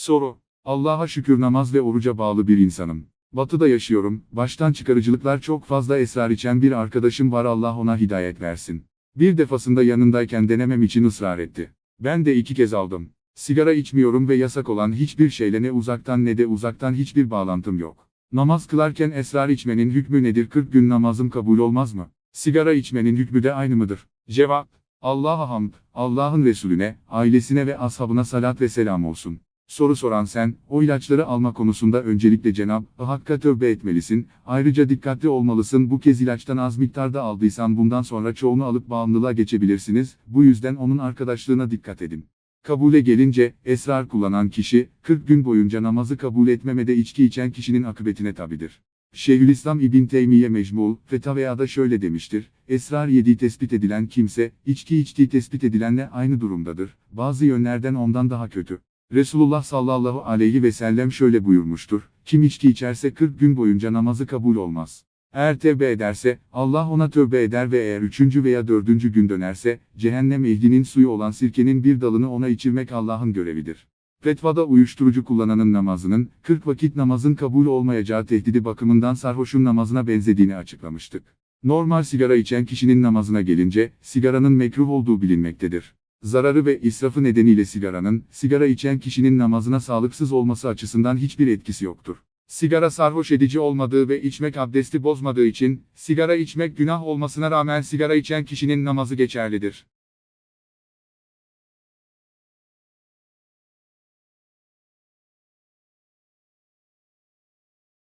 Soru. Allah'a şükür namaz ve oruca bağlı bir insanım. Batı'da yaşıyorum, baştan çıkarıcılıklar çok fazla esrar içen bir arkadaşım var Allah ona hidayet versin. Bir defasında yanındayken denemem için ısrar etti. Ben de iki kez aldım. Sigara içmiyorum ve yasak olan hiçbir şeyle ne uzaktan ne de uzaktan hiçbir bağlantım yok. Namaz kılarken esrar içmenin hükmü nedir 40 gün namazım kabul olmaz mı? Sigara içmenin hükmü de aynı mıdır? Cevap. Allah'a hamd, Allah'ın Resulüne, ailesine ve ashabına salat ve selam olsun. Soru soran sen, o ilaçları alma konusunda öncelikle Cenab-ı Hakk'a tövbe etmelisin, ayrıca dikkatli olmalısın bu kez ilaçtan az miktarda aldıysan bundan sonra çoğunu alıp bağımlılığa geçebilirsiniz, bu yüzden onun arkadaşlığına dikkat edin. Kabule gelince, esrar kullanan kişi, 40 gün boyunca namazı kabul etmemede içki içen kişinin akıbetine tabidir. Şeyhülislam İbn Teymiye Mecmul, Fetaveya'da şöyle demiştir, esrar yediği tespit edilen kimse, içki içtiği tespit edilenle aynı durumdadır, bazı yönlerden ondan daha kötü. Resulullah sallallahu aleyhi ve sellem şöyle buyurmuştur, kim içki içerse 40 gün boyunca namazı kabul olmaz. Eğer tevbe ederse, Allah ona tövbe eder ve eğer üçüncü veya dördüncü gün dönerse, cehennem ehlinin suyu olan sirkenin bir dalını ona içirmek Allah'ın görevidir. Fetvada uyuşturucu kullananın namazının, 40 vakit namazın kabul olmayacağı tehdidi bakımından sarhoşun namazına benzediğini açıklamıştık. Normal sigara içen kişinin namazına gelince, sigaranın mekruh olduğu bilinmektedir. Zararı ve israfı nedeniyle sigaranın, sigara içen kişinin namazına sağlıksız olması açısından hiçbir etkisi yoktur. Sigara sarhoş edici olmadığı ve içmek abdesti bozmadığı için, sigara içmek günah olmasına rağmen sigara içen kişinin namazı geçerlidir.